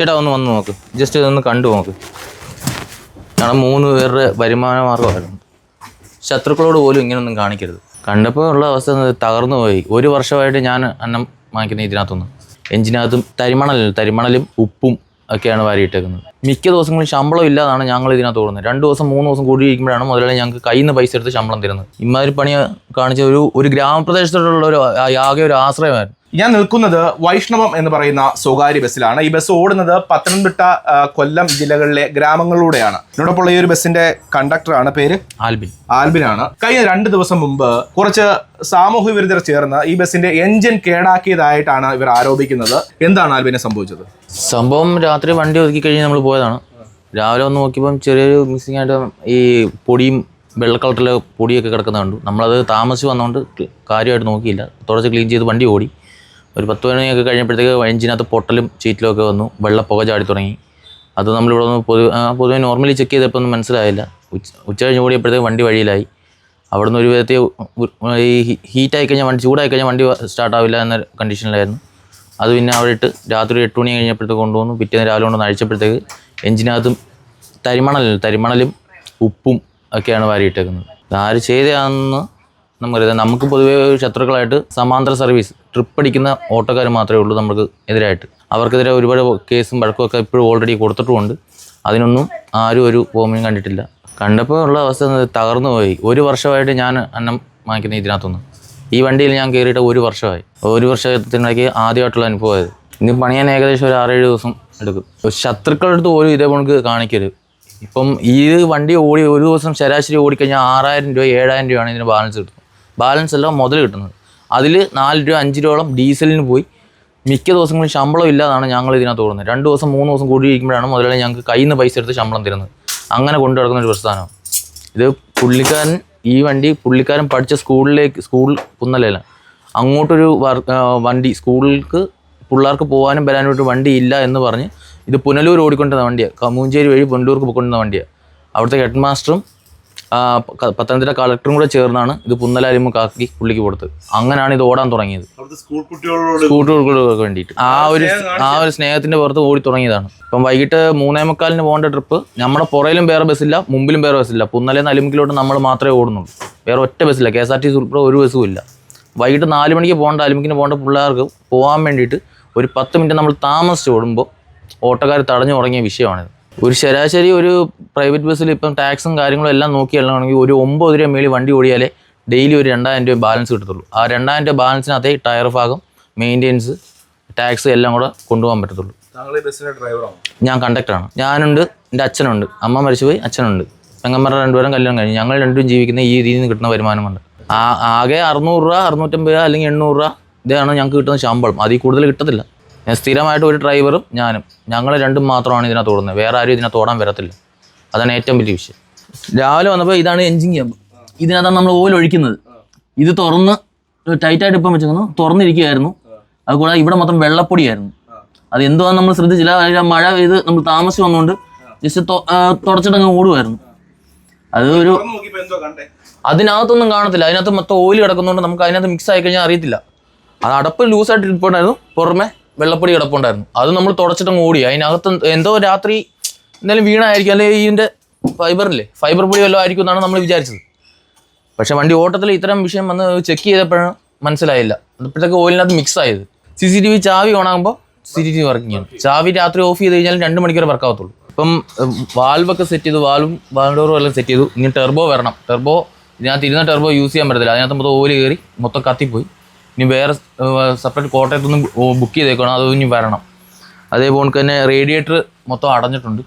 ചേട്ടാ ഒന്ന് വന്ന് നോക്ക്. ജസ്റ്റ് ഇതൊന്ന് കണ്ടു നോക്ക്. ഞങ്ങൾ മൂന്ന് പേരുടെ വരുമാന മാർഗമായിരുന്നു ശത്രുക്കളോട് പോലും ഇങ്ങനെയൊന്നും കാണിക്കരുത്. കണ്ടപ്പോൾ ഉള്ള അവസ്ഥ തകർന്നു പോയി. ഒരു വർഷമായിട്ട് ഞാൻ അന്നം വാങ്ങിക്കുന്ന ഇതിനകത്തുനിന്ന് എഞ്ചിനകത്തും തരിമണലും തരിമണലും ഉപ്പും ഒക്കെയാണ് വാരിയിട്ടേക്കുന്നത്. മിക്ക ദിവസങ്ങളും ശമ്പളം ഇല്ലാതാണ് ഞങ്ങൾ ഇതിനകത്ത് ഓടുന്നത്. രണ്ട് ദിവസം മൂന്ന് ദിവസം കൂടി ഇരിക്കുമ്പോഴാണ് മുതലാളി ഞങ്ങൾക്ക് കയ്യിൽ നിന്ന് പൈസ എടുത്ത് ശമ്പളം തരുന്നത്. ഇമാതിരി പണി കാണിച്ച ഒരു ഒരു ഗ്രാമപ്രദേശത്തോടുള്ള ഒരു ആകെ ഒരു ആശ്രയമായിരുന്നു. ഞാൻ നിൽക്കുന്നത് വൈഷ്ണവം എന്ന് പറയുന്ന സ്വകാര്യ ബസ്സിലാണ്. ഈ ബസ് ഓടുന്നത് പത്തനംതിട്ട കൊല്ലം ജില്ലകളിലെ ഗ്രാമങ്ങളിലൂടെയാണ്. എന്നോടൊപ്പം ഈ ഒരു ബസ്സിന്റെ കണ്ടക്ടറാണ് പേര്? ആൽബിൻ. ആൽബിൻ ആണ് കഴിഞ്ഞ രണ്ട് ദിവസം മുമ്പ് കുറച്ച് സാമൂഹ്യ വിരുദ്ധർ ചേർന്ന് ഈ ബസ്സിന്റെ എഞ്ചിൻ കേടാക്കിയതായിട്ടാണ് ഇവർ ആരോപിക്കുന്നത്. എന്താണ് ആൽബിനെ സംഭവിച്ചത്? സംഭവം രാത്രി വണ്ടി ഒതുക്കി കഴിഞ്ഞ് നമ്മൾ പോയതാണ്. രാവിലെ ഒന്ന് നോക്കിയപ്പം ചെറിയൊരു മിസ്സിംഗ് ആയിട്ട് ഈ പൊടിയും വെള്ള കളറിലെ പൊടിയൊക്കെ കിടക്കുന്ന കണ്ടു. നമ്മളത് താമസിച്ച് വന്നുകൊണ്ട് കാര്യമായിട്ട് നോക്കിയില്ല. തുടച്ച് ക്ലീൻ ചെയ്ത് വണ്ടി ഓടി. ഒരു പത്ത് മണിയൊക്കെ കഴിഞ്ഞപ്പോഴത്തേക്ക് എഞ്ചിനകത്ത് പൊട്ടലും ചീറ്റിലും ഒക്കെ വന്നു. വെള്ള പുക ചാടി തുടങ്ങി. അത് നമ്മളിവിടെ ഒന്ന് പൊതു പൊതുവെ നോർമലി ചെക്ക് ചെയ്തപ്പോൾ ഒന്നും മനസ്സിലായില്ല. ഉച്ച ഉച്ച കഴിഞ്ഞ് കൂടിയപ്പോഴത്തേക്ക് വണ്ടി വഴിയിലായി. അവിടുന്ന് ഒരു വിധത്തിൽ ഈ ഹീറ്റായി കഴിഞ്ഞാൽ വണ്ടി ചൂടായി കഴിഞ്ഞാൽ വണ്ടി സ്റ്റാർട്ട് ആവില്ല എന്ന കണ്ടീഷനിലായിരുന്നു അത് പിന്നെ അവിടെ ഇട്ട് രാത്രി എട്ട് മണി കഴിഞ്ഞപ്പോഴത്തേക്ക് കൊണ്ടുവന്നു. പിറ്റേന്ന് രാവിലെ കൊണ്ടുവന്ന് അഴിച്ചപ്പോഴത്തേക്ക് എഞ്ചിനകത്തും തരിമണലും തരിമണലും ഉപ്പും ഒക്കെയാണ് വാരിയിട്ടേക്കുന്നത്. ആര് ചെയ്തതാണെന്ന് നമുക്കറിയാം നമുക്ക് പൊതുവേ ശത്രുക്കളായിട്ട് സമാന്തര സർവീസ് ട്രിപ്പ് അടിക്കുന്ന ഓട്ടോക്കാർ മാത്രമേ ഉള്ളൂ നമുക്ക് എതിരായിട്ട്. അവർക്കെതിരെ ഒരുപാട് കേസും വഴക്കും ഒക്കെ ഇപ്പോഴും ഓൾറെഡി കൊടുത്തിട്ടുമുണ്ട്. അതിനൊന്നും ആരും ഒരു ഫോമിനും കണ്ടിട്ടില്ല. കണ്ടപ്പോൾ ഉള്ള അവസ്ഥ തകർന്നു പോയി. ഒരു വർഷമായിട്ട് ഞാൻ അന്നം വാങ്ങിക്കുന്ന ഇതിനകത്തുനിന്ന് ഈ വണ്ടിയിൽ ഞാൻ കയറിയിട്ട് ഒരു വർഷമായി. ഒരു വർഷത്തിനിടയ്ക്ക് ആദ്യമായിട്ടുള്ള അനുഭവമായത്. ഇനി പണിയാൻ ഏകദേശം ഒരു ആറേഴ് ദിവസം എടുക്കും. ശത്രുക്കളുടെ അടുത്ത് പോലും ഇതേ കണക്ക് കാണിക്കരുത്. ഇപ്പം ഈ വണ്ടി ഓടി ഒരു ദിവസം ശരാശരി ഓടിക്കഴിഞ്ഞാൽ ആറായിരം രൂപ ഏഴായിരം രൂപയാണ് ഇതിന് ബാലൻസ് കിട്ടുന്നത്. ബാലൻസ് അല്ല മുതൽ കിട്ടുന്നത്. അതിൽ നാല് രൂപ അഞ്ച് രൂപയോളം ഡീസലിന് പോയി. മിക്ക ദിവസങ്ങളിൽ ശമ്പളം ഇല്ലാതാണ് ഞങ്ങൾ ഇതിനകത്ത് ഓടുന്നത്. രണ്ട് ദിവസം മൂന്ന് ദിവസം കൂടി ഇരിക്കുമ്പോഴാണ് മുതലാളി ഞങ്ങൾക്ക് കയ്യിൽ നിന്ന് പൈസ എടുത്ത് ശമ്പളം തരുന്നത്. അങ്ങനെ കൊണ്ടു നടക്കുന്ന ഒരു പ്രസ്ഥാനമാണ് ഇത് പുള്ളിക്കാരൻ ഈ വണ്ടി പുള്ളിക്കാരൻ പഠിച്ച സ്കൂളിലേക്ക് സ്കൂൾ കുന്നലല്ല. അങ്ങോട്ടൊരു വണ്ടി സ്കൂളിലേക്ക് പിള്ളേർക്ക് പോകാനും വരാനും ഒരു വണ്ടി ഇല്ല എന്ന് പറഞ്ഞ് ഇത് പുനലൂർ ഓടിക്കൊണ്ടിരുന്ന വണ്ടിയാണ് കമൂഞ്ചേരി വഴി പുനലൂർക്ക് പോയിക്കൊണ്ടിരുന്ന വണ്ടിയാണ് അവിടുത്തെ ഹെഡ് മാസ്റ്ററും പത്തനംതിട്ട കളക്ടറും കൂടെ ചേർന്നാണ് ഇത് പുന്നലാലിമുക്കാക്കി പുള്ളിക്ക് കൊടുത്തത്. അങ്ങനെയാണ് ഇത് ഓടാൻ തുടങ്ങിയത്. സ്കൂൾ കുട്ടികൾക്ക് വേണ്ടിയിട്ട്. ആ ഒരു ആ ഒരു സ്നേഹത്തിന്റെ പുറത്ത് ഓടി തുടങ്ങിയതാണ്. ഇപ്പം വൈകിട്ട് മൂന്നേ മുക്കാലിന് പോകേണ്ട ട്രിപ്പ് നമ്മുടെ പുറയിലും വേറെ ബസ്സില്ല മുമ്പിലും വേറെ ബസ്സില്ല. പുന്നലേന്ന് അലിമുക്കിലോട്ട് നമ്മൾ മാത്രമേ ഓടുന്നുള്ളൂ. വേറെ ഒറ്റ ബസ്സില്ല. K S R T C ഉൾപ്പെടെ ഒരു ബസ്സും ഇല്ല. വൈകിട്ട് നാല് മണിക്ക് പോകേണ്ട അലിമുക്കിന് പോകേണ്ട പിള്ളേർക്ക് പോകാൻ വേണ്ടിയിട്ട് ഒരു പത്ത് മിനിറ്റ് നമ്മൾ താമസിച്ച് ഓടുമ്പോൾ ഓട്ടോക്കാർ തടഞ്ഞു തുടങ്ങിയ വിഷയമാണിത്. ഒരു ശരാശരി ഒരു പ്രൈവറ്റ് ബസ്സിൽ ഇപ്പം ടാക്സും കാര്യങ്ങളും എല്ലാം നോക്കിയല്ലാണെങ്കിൽ ഒരു ഒമ്പത് രൂപ മേളിൽ വണ്ടി ഓടിയാലേ ഡെയിലി ഒരു രണ്ടായിരം രൂപ ബാലൻസ് കിട്ടത്തുള്ളൂ. ആ രണ്ടായിരം രൂപ ബാലൻസിനകത്ത് ടയർ ഭാഗം മെയിന്റെനൻസ് ടാക്സ് എല്ലാം കൂടെ കൊണ്ടുപോകാൻ പറ്റത്തുള്ളൂ. ഞാൻ കണ്ടക്ടറാണ് ഞാനുണ്ട് എന്റെ അച്ഛനുണ്ട്. അമ്മ മരിച്ചുപോയി അച്ഛനുണ്ട്. പെങ്ങന്മാരുടെ രണ്ടുപേരും കല്യാണം കഴിഞ്ഞു. ഞങ്ങൾ രണ്ടും ജീവിക്കുന്ന ഈ രീതിയിൽ നിന്ന് കിട്ടുന്ന വരുമാനമുണ്ട്. ആ ആകെ അറുന്നൂറ് രൂപ അറുന്നൂറ്റമ്പത് രൂപ അല്ലെങ്കിൽ എണ്ണൂറ് രൂപ ഇതാണ് ഞങ്ങൾക്ക് കിട്ടുന്ന ശമ്പളം. അതിൽ കൂടുതൽ കിട്ടത്തില്ല. ഞാൻ സ്ഥിരമായിട്ട് ഒരു ഡ്രൈവറും ഞാനും. ഞങ്ങൾ രണ്ടും മാത്രമാണ് ഇതിനകത്ത് ഓടുന്നത്. വേറെ ആരും ഇതിനകത്ത് ഓടാൻ വരത്തില്ല. അതാണ് ഏറ്റവും വലിയ വിഷയം. രാവിലെ വന്നപ്പോൾ ഇതാണ് എഞ്ചിൻ ക്യാമ്പ് ഇതിനകത്താണ് നമ്മൾ ഓയിൽ ഒഴിക്കുന്നത്. ഇത് തുറന്ന് ടൈറ്റായിട്ട് ഇപ്പം വെച്ചിരുന്നു തുറന്നിരിക്കുകയായിരുന്നു. അതുകൂടാതെ ഇവിടെ മൊത്തം വെള്ളപ്പൊടിയായിരുന്നു. അത് എന്തുവാന്ന് നമ്മൾ ശ്രദ്ധിച്ചില്ല. മഴ പെയ്ത് നമ്മൾ താമസിച്ച് വന്നുകൊണ്ട് ജസ്റ്റ് തുടച്ചിട്ടങ്ങ് ഓടുമായിരുന്നു അത് ഒരു അതിനകത്തൊന്നും കാണത്തില്ല. അതിനകത്ത് മൊത്തം ഓയിൽ കിടക്കുന്നതുകൊണ്ട് നമുക്ക് അതിനകത്ത് മിക്സ് ആയി കഴിഞ്ഞാൽ അറിയത്തില്ല. അത് അടപ്പ് ലൂസായിട്ട് ഇരിപ്പുണ്ടായിരുന്നു. പുറമെ വെള്ളപ്പൊടി കിടപ്പുണ്ടായിരുന്നു. അത് നമ്മൾ തുടച്ചിട്ടങ്ങ് ഓടി. അതിനകത്ത് എന്തോ രാത്രി എന്തായാലും വീണായിരിക്കും. അല്ലെങ്കിൽ ഇതിന്റെ ഫൈബറില്ലേ? ഫൈബർ പൊടി വല്ലതും ആയിരിക്കും എന്നാണ് നമ്മൾ വിചാരിച്ചത്. പക്ഷേ വണ്ടി ഓട്ടത്തിൽ ഇത്തരം വിഷയം വന്ന് ചെക്ക് ചെയ്തപ്പോഴും മനസ്സിലായില്ല. അപ്പോഴത്തേക്ക് ഓയിലിനകത്ത് മിക്സ് ആയത്. സി സി ടി വി ചാവി ഓണാകുമ്പോൾ C C T V working ആണ് ചാവി രാത്രി ഓഫ് ചെയ്ത് കഴിഞ്ഞാൽ രണ്ട് മണിക്കൂർ വർക്ക് ആവത്തുള്ളൂ. ഇപ്പം വാൽവൊക്കെ സെറ്റ് ചെയ്തു വാൽവും വാൽഡോറും എല്ലാം സെറ്റ് ചെയ്തു. ഇനി ടെർബോ വരണം. ടെർബോ ഇതിനകത്ത് ഇരുന്ന ടെർബോ യൂസ് ചെയ്യാൻ പറ്റത്തില്ല. അതിനകത്ത് മൊത്തം ഓയിൽ കയറി മൊത്തം കത്തിപ്പോയി. ഇനി വേറെ സെപ്പറേറ്റ് കോട്ടയത്തുനിന്ന് ബുക്ക് ചെയ്തേക്കണം അത് ഇനി വരണം. അതേപോലെ തന്നെ റേഡിയേറ്റർ മൊത്തം അടഞ്ഞിട്ടുണ്ട്.